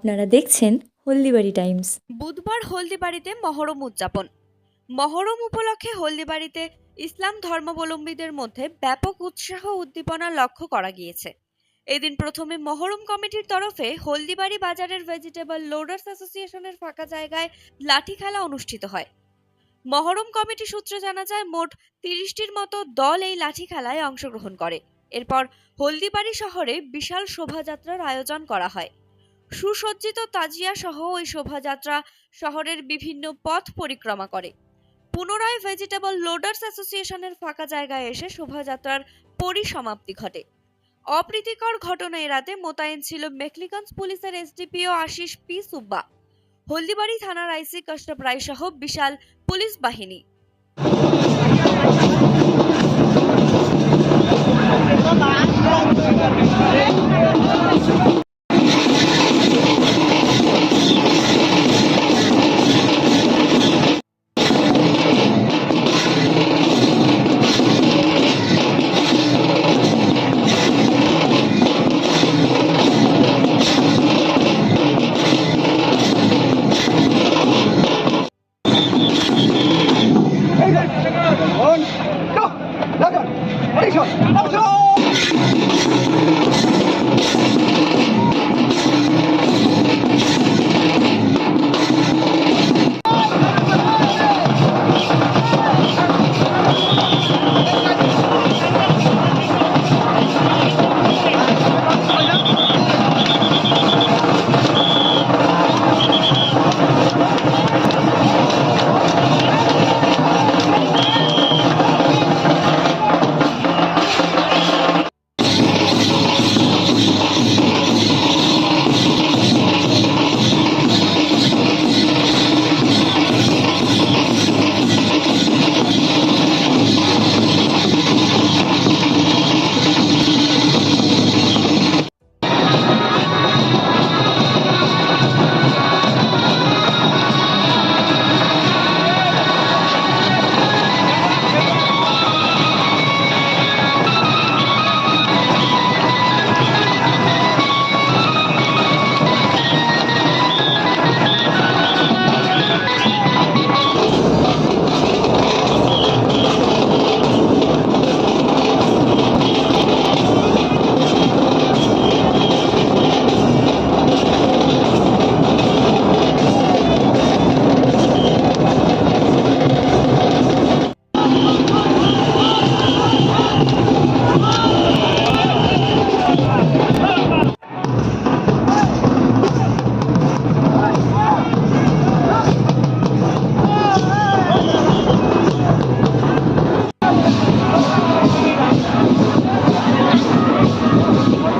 আপনারা দেখছেন হলদিবাড়ি টাইমস। বুধবার হলদিবাড়িতে মহরম উদযাপন। মহরম উপলক্ষে হলদিবাড়িতে ইসলাম ধর্মাবলম্বীদের মধ্যে ব্যাপক উৎসাহ উদ্দীপনা লক্ষ্য করা গিয়েছে। এদিন প্রথমে মহরম কমিটির তরফে হলদিবাড়ি বাজারের ভেজিটেবল লোডার্স অ্যাসোসিয়েশনের ফাঁকা জায়গায় লাঠি খেলা অনুষ্ঠিত হয়। মহরম কমিটি সূত্রে জানা যায়, মোট তিরিশটির মতো দল এই লাঠি খেলায় অংশগ্রহণ করে। এরপর হলদিবাড়ি শহরে বিশাল শোভাযাত্রার আয়োজন করা হয়। সুসজ্জিত তাজিয়া সহ ওই শোভাযাত্রা শহরের বিভিন্ন পথ পরিক্রমা করে। পুনরায় ভেজিটেবল লোডার্স অ্যাসোসিয়েশনের ফাঁকা জায়গায় এসে শোভাযাত্রার পরিসমাপ্তি ঘটে। অপ্রীতিকর ঘটনা এড়াতে মোতায়েন ছিল মেকলিগঞ্জ পুলিশের এসডিপিও আশিস পি সুব্বা। হলদিবাড়ি থানার আইসি কাস্টপ রায় সহ বিশাল পুলিশ বাহিনী। One, go! Look up! Take shot! Up shot!